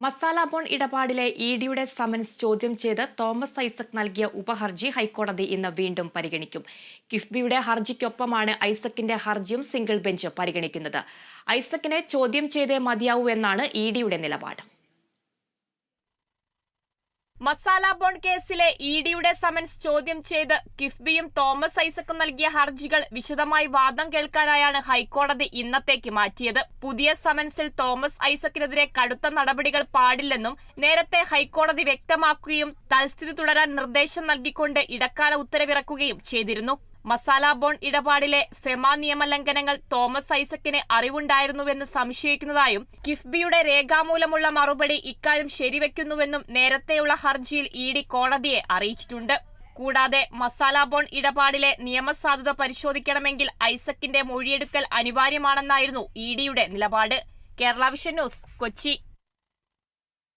Masala bond ഇടപാടിലെ E ഡിയുടെ summons ചോദ്യം ചെയ്ത് തോമസ് ഐസക് നൽകിയ ഉപഹർജി ഹൈക്കോടതി ഇന്ന് വീണ്ടും പരിഗണിക്കും. കിഫ്ബിയുടെ ഹർജിക്കൊപ്പമാണ് ഐസക്കിന്റെ ഹർജിയും സിംഗിൾ ബെഞ്ച് പരിഗണിക്കുന്നത്. ഐസക്കിനെ ചോദ്യം ചെയ്തേ മതിയാവൂ എന്നാണ് ഇ ഡിയുടെ നിലപാട്. മസാല ബോൺ കേസിലെ ഇ ഡിയുടെ സമൻസ് ചോദ്യം ചെയ്ത് കിഫ്ബിയും തോമസ് ഐസക്കും നൽകിയ ഹർജികൾ വിശദമായി വാദം കേൾക്കാനായാണ് ഹൈക്കോടതി ഇന്നത്തേക്ക് മാറ്റിയത്. പുതിയ സമൻസിൽ തോമസ് ഐസക്കിനെതിരെ കടുത്ത നടപടികൾ പാടില്ലെന്നും നേരത്തെ ഹൈക്കോടതി വ്യക്തമാക്കുകയും തൽസ്ഥിതി തുടരാൻ നിർദ്ദേശം നൽകിക്കൊണ്ട് ഇടക്കാല ഉത്തരവിറക്കുകയും ചെയ്തിരുന്നു. മസാല ബോൺ ഇടപാടിലെ ഫെമ നിയമലംഘനങ്ങൾ തോമസ് ഐസക്കിന് അറിവുണ്ടായിരുന്നുവെന്ന് സംശയിക്കുന്നതായും കിഫ്ബിയുടെ രേഖാമൂലമുള്ള മറുപടി ഇക്കാര്യം ശരിവെക്കുന്നുവെന്നും നേരത്തെയുള്ള ഹർജിയിൽ ഇ ഡി കോടതിയെ അറിയിച്ചിട്ടുണ്ട്. കൂടാതെ മസാല ബോൺ ഇടപാടിലെ നിയമസാധുത പരിശോധിക്കണമെങ്കിൽ ഐസക്കിന്റെ മൊഴിയെടുക്കൽ അനിവാര്യമാണെന്നായിരുന്നു ഇ ഡിയുടെ നിലപാട്. Kerala vision news Kochi.